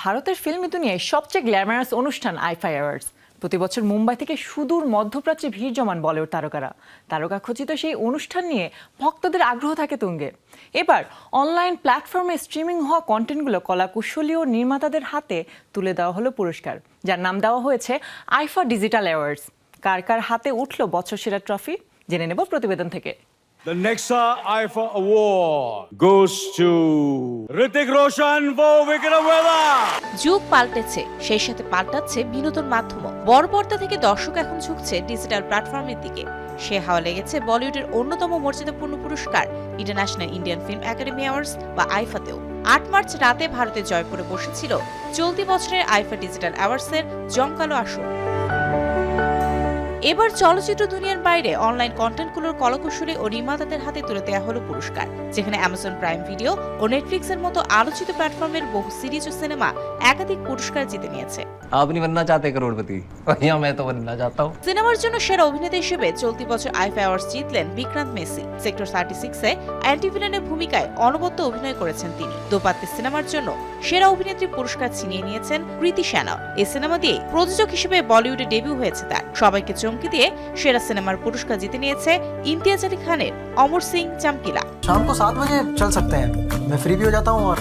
ভারতের ফিল্ম দুনিয়ায় সবচেয়ে গ্ল্যামারাস অনুষ্ঠান আইফাই অ্যাওয়ার্ডস। প্রতি বছর মুম্বাই থেকে সুদূর মধ্যপ্রাচ্যে ভিড় জমান বলিউড তারকারা। তারকা খচিত সেই অনুষ্ঠান নিয়ে ভক্তদের আগ্রহ থাকে তুঙ্গে। এবার অনলাইন প্ল্যাটফর্মে স্ট্রিমিং হওয়া কন্টেন্টগুলো কলাকুশলী ও নির্মাতাদের হাতে তুলে দেওয়া হলো পুরস্কার, যার নাম দেওয়া হয়েছে আইফা ডিজিটাল অ্যাওয়ার্ডস। কার কার হাতে উঠল বছর সেরা ট্রফি? জেনে নেব প্রতিবেদন থেকে। The Nexa IFA Award goes to Ritik Roshan for Vikramwela. যুগ পাল্টেছে, সেই সাথে পাল্টাচ্ছে বিনোদন মাধ্যমও। বড় থেকে দর্শক এখন ঝুঁকছে ডিজিটাল প্ল্যাটফর্মের দিকে। সে হাওয়া লেগেছে বলিউডের অন্যতম মর্যাদাপূর্ণ পুরস্কার International Indian Film Academy Awards বা আইফাতেও আট মার্চ রাতে ভারতে জয়পুরে বসেছিল চলতি বছরের আইফা ডিজিটাল অ্যাওয়ার্ডসের জমকালো আসর। এবার চলচ্চিত্র দুনিয়ার বাইরে অনলাইন কন্টেন্টগুলোর কলাকুশলী ও নির্মাতাদের হাতে তুলে দেওয়া হলো পুরস্কার যেখানে অ্যামাজন প্রাইম ভিডিও ও নেটফ্লিক্সের মতো আলোচিত প্ল্যাটফর্মের বহু সিরিজ ও সিনেমা একাধিক পুরস্কার জিতে নিয়েছে आप नहीं बनना चाहते करोड़पति यहाँ मैं तो बनना चाहता हूँ সিনেমার জন্য সেরা অভিনেতা হিসেবে চলতি বছর আইফা অ্যাওয়ার্ডস জিতলেন বিক্রান্ত মেসি সেক্টর থার্টি সিক্সে অ্যান্টিভিলেনের ভূমিকায় অনবদ্য অভিনয় করেছেন তিনি দোপাত্তি সিনেমার জন্য সেরা অভিনেত্রী পুরস্কার ছিনিয়ে নিয়েছেন কৃতি শ্যানন এই সিনেমা দিয়ে প্রযোজক হিসেবে বলিউডে ডেবিউ হয়েছে তার সবাইকে চমকে দিয়ে সেরা সিনেমার পুরস্কার জিতে নিয়েছে ইমতিয়াজ আলী খানের অমর সিং চামকিলা शाम को सात बजे चल सकते हैं मैं फ्री भी हो जाता हूँ और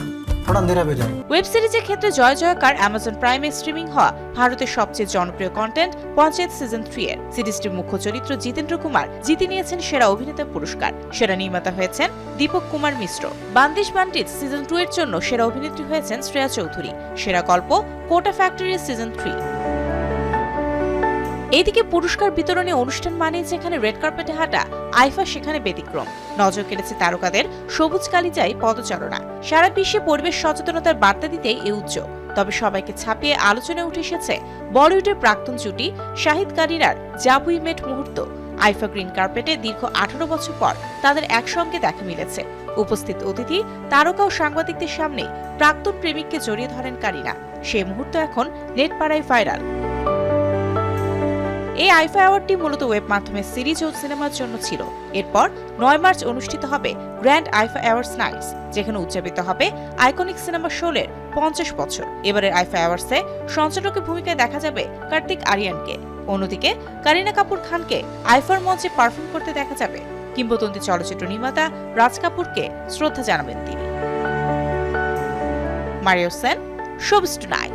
थोड़ा अंधेरा भी हो जाएगा ওয়েব সিরিজের ক্ষেত্রে জয় জয়কার অ্যামাজন প্রাইমে স্ট্রিমিং হওয়া ভারতের সবচেয়ে জনপ্রিয় কন্টেন্ট পঞ্চায়েত সিজন থ্রি এর সিরিজটির মুখ্য চরিত্র জিতেন্দ্র কুমার জিতে নিয়েছেন সেরা অভিনেতা পুরস্কার সেরা নির্মাতা হয়েছেন Deepak Kumar Mishra Bandish Bandits season two এর জন্য সেরা অভিনেত্রী হয়েছেন শ্রেয়া চৌধুরী সেরা গল্প কোটা ফ্যাক্টরির সিজন থ্রি এইদিকে পুরস্কার বিতরণী অনুষ্ঠান মানে যেখানে রেড কার্পেটে হাঁটা, আইফা সেখানে ব্যতিক্রম। নজর কেড়েছে তারকাদের সবুজ কালিজাই পদচারণা। সারা বিশ্বে পরিবেশ সচেতনতার বার্তা দিতেই এই উদ্যোগ। তবে সবাইকে ছাপিয়ে আলোচনায় উঠে এসেছে বলিউডের প্রাক্তন জুটি শাহিদ কারিনার জাবুই মেট মুহূর্ত। আইফা গ্রিন কার্পেটে দীর্ঘ আঠারো বছর পর তাদের একসঙ্গে দেখা মিলেছে। উপস্থিত অতিথি, তারকা ও সাংবাদিকদের সামনে প্রাক্তন প্রেমিককে জড়িয়ে ধরেন কারিনা সেই মুহূর্ত এখন নেট পাড়ায় ভাইরাল। এই আইফা অ্যাওয়ার্ডটি মূলত ওয়েব মাধ্যমে সিরিজ ও সিনেমার জন্য ছিল। এরপর নয় মার্চ অনুষ্ঠিত হবে গ্র্যান্ড আইফা অ্যাওয়ার্ডস নাইটস, যেখানে উদযাপিত হবে আইকনিক সিনেমা শোলের পঞ্চাশ বছর। এবারের আইফা অ্যাওয়ার্ডসে সঞ্চালকের ভূমিকায় দেখা যাবে কার্তিক আরিয়ানকে। অন্যদিকে কারিনা কাপুর খানকে আইফার মঞ্চে পারফর্ম করতে দেখা যাবে। কিংবদন্তি চলচ্চিত্র নির্মাতা রাজ কাপুরকে শ্রদ্ধা জানাবেন তিনি। Mario Sen showbiz tonight.